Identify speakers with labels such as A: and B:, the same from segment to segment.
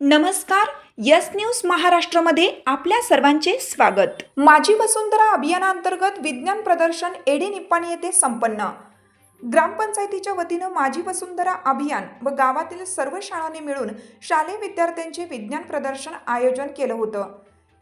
A: नमस्कार yes news महाराष्ट्रमध्ये आपल्या सर्वांचे स्वागत. माझी वसुंधरा अभियानांतर्गत विज्ञान प्रदर्शन एडे निप्पाणी येथे संपन्न. ग्रामपंचायतीच्या वतीनं माझी वसुंधरा अभियान व गावातील सर्व शाळांनी मिळून शालेय विद्यार्थ्यांचे विज्ञान प्रदर्शन आयोजन केलं होतं.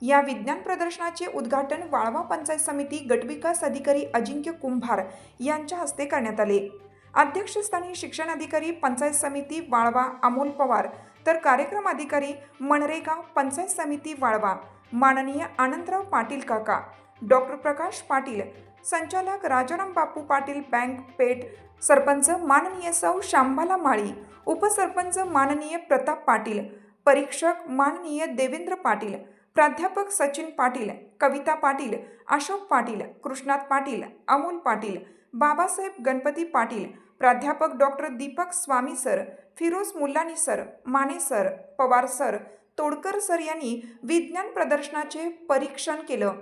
A: या विज्ञान प्रदर्शनाचे उद्घाटन वाळवा पंचायत समिती गटविकास अधिकारी अजिंक्य कुंभार यांच्या हस्ते करण्यात आले. अध्यक्षस्थानी शिक्षण अधिकारी पंचायत समिती वाळवा अमोल पवार तर कार्यक्रम अधिकारी मनरेगा पंचायत समिती वाळवा माननीय आनंदराव पाटील काका डॉक्टर प्रकाश पाटील संचालक राजाराम बापू पाटील बँक पेठ सरपंच माननीय सौ शांबाला माळी उपसरपंच माननीय प्रताप पाटील परीक्षक माननीय देवेंद्र पाटील प्राध्यापक सचिन पाटील कविता पाटील अशोक पाटील कृष्णात पाटील अमोल पाटील बाबासाहेब गणपती पाटील प्राध्यापक doctor Deepak Swami sir Firoz Mullani sir Mane sir Pawar sir Todkar sir यांनी विज्ञान प्रदर्शनाचे परीक्षण केलं.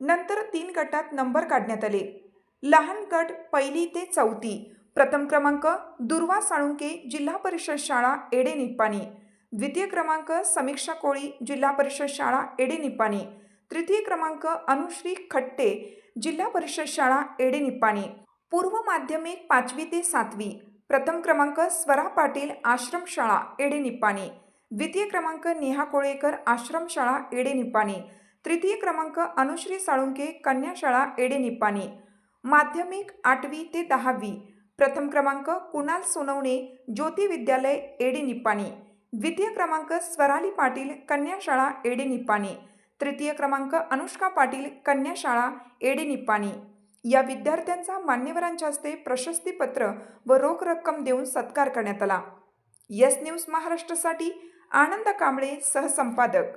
A: नंतर तीन गटात नंबर काढण्यात आले. लहान गट पहिली ते चौथी. प्रथम क्रमांक दुर्वा साळुंके जिल्हा परिषद शाळा एडे निप्पाणी द्वितीय क्रमांक समीक्षा कोळी जिल्हा परिषद शाळा एडे निप्पाणी तृतीय क्रमांक अनुश्री खट्टे जिल्हा परिषद शाळा एडे निप्पाणी पूर्व माध्यमिक पाचवी ते सातवी प्रथम क्रमांक स्वरा पाटील आश्रमशाळा एडे निप्पाणी द्वितीय क्रमांक नेहा कोळेकर आश्रमशाळा एडे निप्पाणी तृतीय क्रमांक अनुश्री साळुंके कन्याशाळा एडे निप्पाणी माध्यमिक आठवी ते दहावी प्रथम क्रमांक कुणाल सोनवणे ज्योती विद्यालय एडे निप्पाणी द्वितीय क्रमांक स्वराली पाटील कन्याशाळा एडे निप्पाणी तृतीय क्रमांक अनुष्का पाटील कन्याशाळा एडे निप्पाणी या विद्यार्थ्यांचा मान्यवरांच्या हस्ते प्रशस्तीपत्र व रोख रक्कम देऊन सत्कार करण्यात आला. यस न्यूज महाराष्ट्रासाठी आनंद कांबळे सहसंपादक.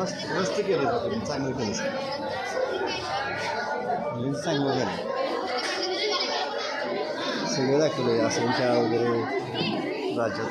B: मस्त मस्त केलं चांगलं केलं सर म्हणजे चांगलं झालं सगळं दाखवलं असं शाळा वगैरे राज्यात.